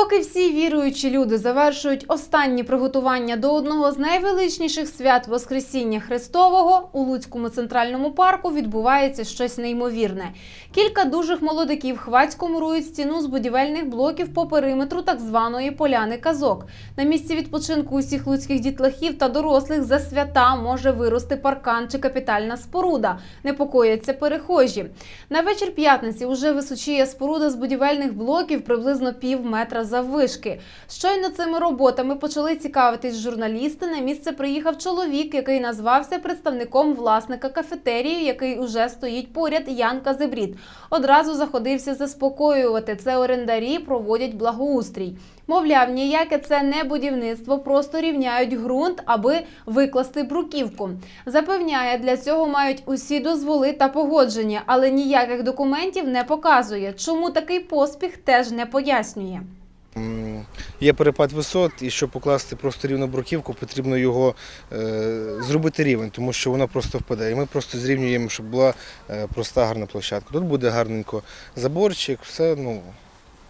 Поки всі віруючі люди завершують останні приготування до одного з найвеличніших свят Воскресіння Христового, у Луцькому центральному парку відбувається щось неймовірне. Кілька дужих молодиків хвацько мурують стіну з будівельних блоків по периметру так званої поляни казок. На місці відпочинку усіх луцьких дітлахів та дорослих за свята може вирости паркан чи капітальна споруда. Непокояться перехожі. На вечір п'ятниці уже височіє споруда з будівельних блоків приблизно пів метра заввишки. Щойно цими роботами почали цікавитись журналісти. На місце приїхав чоловік, який назвався представником власника кафетерію, який уже стоїть поряд Ян Казебрід. Одразу заходився заспокоювати. Це орендарі проводять благоустрій. Мовляв, ніяке це не будівництво, просто рівняють ґрунт, аби викласти бруківку. Запевняє, для цього мають усі дозволи та погодження, але ніяких документів не показує. Чому такий поспіх теж не пояснює. Є перепад висот, і щоб покласти просто рівну бруківку, потрібно його е, зробити рівень, тому що вона просто впаде. І ми просто зрівнюємо, щоб була е, проста гарна площадка. Тут буде гарненько заборчик, все ну,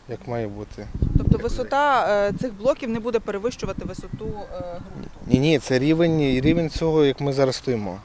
як має бути. Тобто висота е, цих блоків не буде перевищувати висоту ґрунту. Ні, ні, це рівень, рівень цього, як ми зараз стоїмо.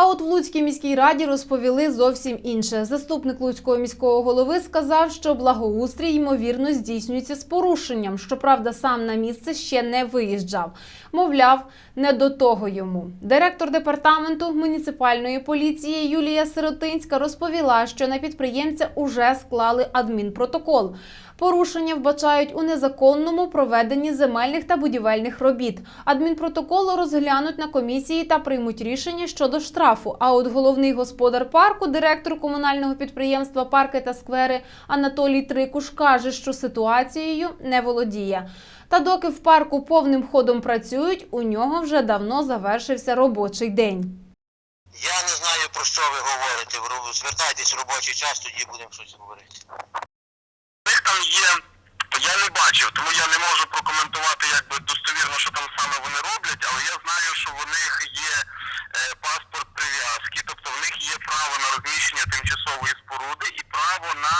А от в Луцькій міській раді розповіли зовсім інше. Заступник Луцького міського голови сказав, що благоустрій ймовірно здійснюється з порушенням. Щоправда, сам на місце ще не виїжджав. Мовляв, не до того йому. Директор департаменту муніципальної поліції Юлія Сиротинська розповіла, що на підприємця уже склали адмінпротокол. Порушення вбачають у незаконному проведенні земельних та будівельних робіт. Адмінпротокол розглянуть на комісії та приймуть рішення щодо штрафу. А от головний господар парку, директор комунального підприємства Парки та сквери Анатолій Трикуш каже, що ситуацією не володіє. Та доки в парку повним ходом працюють, у нього вже давно завершився робочий день. Я не знаю про що ви говорите. Звертайтесь в робочий час, тоді будемо щось говорити. Там є, я не бачив, тому я не можу прокоментувати якби достовірно, що там саме вони роблять, але я знаю, що в них є е, паспорт прив'язки, тобто в них є право на розміщення тимчасової споруди і право на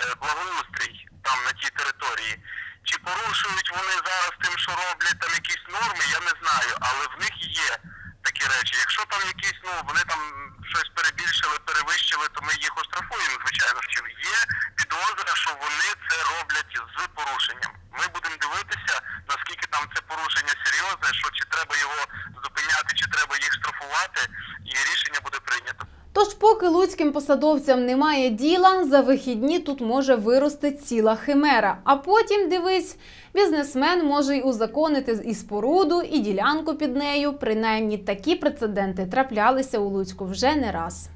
е, благоустрій там на тій території. Чи порушують вони зараз тим, що роблять там якісь норми, я не знаю, але в них є такі речі. Якщо там якісь, ну вони там щось перебільшили, перевищили, то ми їх оштрафуємо, звичайно. Чи є підозра, що вони це роблять з порушенням? Ми будемо дивитися, наскільки там це порушення серйозне, що чи треба його зупиняти, чи треба їх штрафувати, і рішення буде прийнято. Тож, поки луцьким посадовцям немає діла, за вихідні тут може вирости ціла химера. А потім, дивись, бізнесмен може й узаконити і споруду, і ділянку під нею. Принаймні такі прецеденти траплялися у Луцьку вже не раз.